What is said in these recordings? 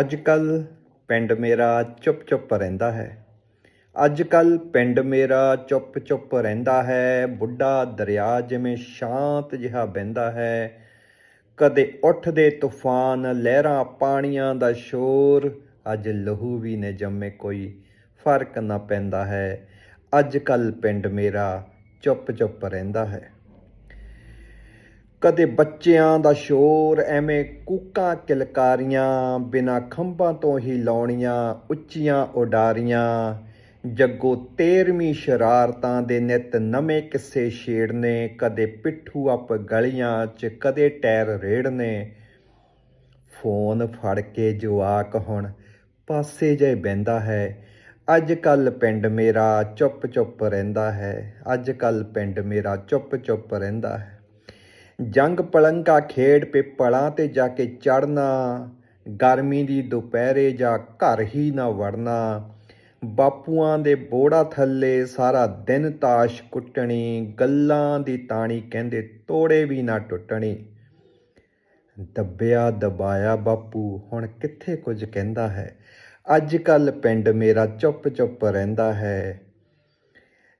ਅੱਜ ਕੱਲ ਪਿੰਡ ਮੇਰਾ ਚੁੱਪ ਚੁੱਪ ਰਹਿੰਦਾ ਹੈ। ਅੱਜ ਕੱਲ ਪਿੰਡ ਮੇਰਾ ਚੁੱਪ ਚੁੱਪ ਰਹਿੰਦਾ ਹੈ। ਬੁੱਢਾ ਦਰਿਆ ਜਿਵੇਂ ਸ਼ਾਂਤ ਜਿਹਾ ਬਹਿੰਦਾ ਹੈ। ਕਦੇ ਉੱਠਦੇ ਤੂਫਾਨ, ਲਹਿਰਾਂ ਪਾਣੀਆਂ ਦਾ ਸ਼ੋਰ। ਅੱਜ ਲਹੂ ਵੀ ਨੇ ਜੰਮੇ ਕੋਈ ਫ਼ਰਕ ਨਾ ਪੈਂਦਾ ਹੈ। ਅੱਜ ਕੱਲ ਪਿੰਡ ਮੇਰਾ ਚੁੱਪ ਚੁੱਪ ਰਹਿੰਦਾ ਹੈ। ਕਦੇ ਬੱਚਿਆਂ ਦਾ ਸ਼ੋਰ, ਐਵੇਂ ਕੂਕਾਂ ਕਿਲਕਾਰੀਆਂ, ਬਿਨਾ ਖੰਭਾਂ ਤੋਂ ਹੀ ਲਾਉਣੀਆਂ, ਉੱਚੀਆਂ ਉਡਾਰੀਆਂ। ਜੱਗੋ 13ਵੀਂ ਸ਼ਰਾਰਤਾਂ ਦੇ ਨਿਤ ਨਵੇਂ ਕਿੱਸੇ ਛੇੜਨੇ, ਕਦੇ ਪਿੱਠੂ ਅੱਪ ਗਲੀਆਂ 'ਚ, ਕਦੇ ਟਾਇਰ ਰੇੜਨੇ। ਫੋਨ ਫੜ ਕੇ ਜਵਾਕ ਹੁਣ ਪਾਸੇ ਜੇ ਬਹਿੰਦਾ ਹੈ। ਅੱਜ ਕੱਲ ਪਿੰਡ ਮੇਰਾ ਚੁੱਪ ਚੁੱਪ ਰਹਿੰਦਾ ਹੈ। ਅੱਜ ਕੱਲ ਪਿੰਡ ਮੇਰਾ ਚੁੱਪ ਚੁੱਪ ਰਹਿੰਦਾ ਹੈ। ਜੰਗ ਪਲੰਕਾ ਖੇਡ ਪਿੱਪਲਾਂ ਤੇ ਜਾ ਕੇ ਚੜਨਾ ਗਰਮੀ ਦੀ ਦੁਪਹਿਰੇ ਜਾ ਘਰ ਹੀ ਨਾ ਵੜਨਾ। ਬਾਪੂਆਂ ਦੇ ਬੋੜਾ ਥੱਲੇ ਸਾਰਾ ਦਿਨ ਤਾਸ਼ ਕੁੱਟਣੀ, ਗੱਲਾਂ ਦੀ ਤਾਣੀ ਕਹਿੰਦੇ ਤੋੜੇ ਵੀ ਨਾ ਟੁੱਟਣੀ। ਦੱਬਿਆ ਦਬਾਇਆ ਬਾਪੂ, ਹੁਣ ਕਿੱਥੇ ਕੁਝ ਕਹਿੰਦਾ ਹੈ? ਅੱਜ ਕੱਲ ਪਿੰਡ ਮੇਰਾ ਚੁੱਪ ਚੁੱਪ ਰਹਿੰਦਾ ਹੈ।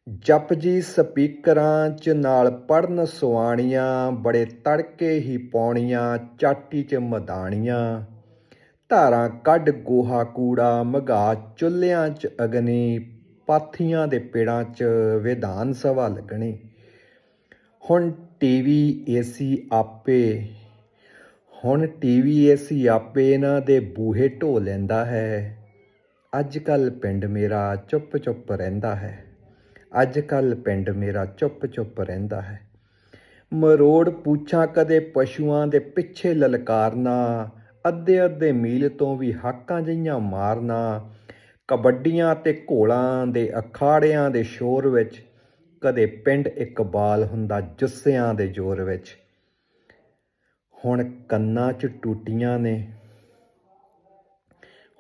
ਜਪਜੀ ਸਪੀਕਰਾਂ 'ਚ ਨਾਲ ਪੜਨ ਸੁਆਣੀਆਂ, ਬੜੇ ਤੜਕੇ ਹੀ ਪਾਉਣੀਆਂ ਚਾਟੀ 'ਚ ਮਦਾਣੀਆਂ। ਧਾਰਾਂ ਕੱਢ ਗੋਹਾ ਕੂੜਾ, ਮਗਾ ਚੁੱਲ੍ਹਿਆਂ 'ਚ ਅਗਨੀ, ਪਾਥੀਆਂ ਦੇ ਪੇੜਾਂ 'ਚ ਵਿਧਾਨ ਸਭਾ ਲੱਗਣੀ। ਹੁਣ ਟੀਵੀ, ਏਸੀ ਆਪੇ, ਹੁਣ ਟੀਵੀ, ਏਸੀ ਆਪੇ ਇਹਨਾਂ ਦੇ ਬੂਹੇ ਢੋ ਲੈਂਦਾ ਹੈ। ਅੱਜ ਕੱਲ ਪਿੰਡ ਮੇਰਾ ਚੁੱਪ ਚੁੱਪ ਰਹਿੰਦਾ ਹੈ। ਅੱਜ ਕੱਲ ਪਿੰਡ ਮੇਰਾ ਚੁੱਪ ਚੁੱਪ ਰਹਿੰਦਾ ਹੈ। ਮਰੋੜ ਪੂਛਾਂ ਕਦੇ ਪਸ਼ੂਆਂ ਦੇ ਪਿੱਛੇ ਲਲਕਾਰਨਾ ਅੱਧੇ ਅੱਧੇ ਮੀਲ ਤੋਂ ਵੀ ਹਾਕਾਂ ਜਿਹੀਆਂ ਮਾਰਨਾ, ਕਬੱਡੀਆਂ ਤੇ ਘੋਲਾਂ ਦੇ ਅਖਾੜਿਆਂ ਦੇ ਸ਼ੋਰ ਵਿੱਚ, ਕਦੇ ਪਿੰਡ ਇਕਬਾਲ ਹੁੰਦਾ ਜੁੱਸਿਆਂ ਦੇ ਜ਼ੋਰ ਵਿੱਚ। ਹੁਣ ਕੰਨਾਂ 'ਚ ਟੂਟੀਆਂ ਨੇ,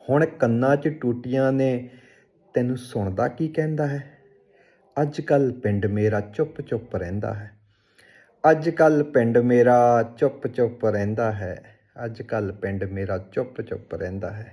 ਹੁਣ ਕੰਨਾਂ 'ਚ ਟੂਟੀਆਂ ਨੇ, ਤੈਨੂੰ ਸੁਣਦਾ ਕੀ ਕਹਿੰਦਾ ਹੈ? ਅੱਜ ਕੱਲ ਪਿੰਡ ਮੇਰਾ ਚੁੱਪ ਚੁੱਪ ਰਹਿੰਦਾ ਹੈ। ਅੱਜ ਕੱਲ ਪਿੰਡ ਮੇਰਾ ਚੁੱਪ ਚੁੱਪ ਰਹਿੰਦਾ ਹੈ। ਅੱਜ ਕੱਲ ਪਿੰਡ ਮੇਰਾ ਚੁੱਪ ਚੁੱਪ ਰਹਿੰਦਾ ਹੈ।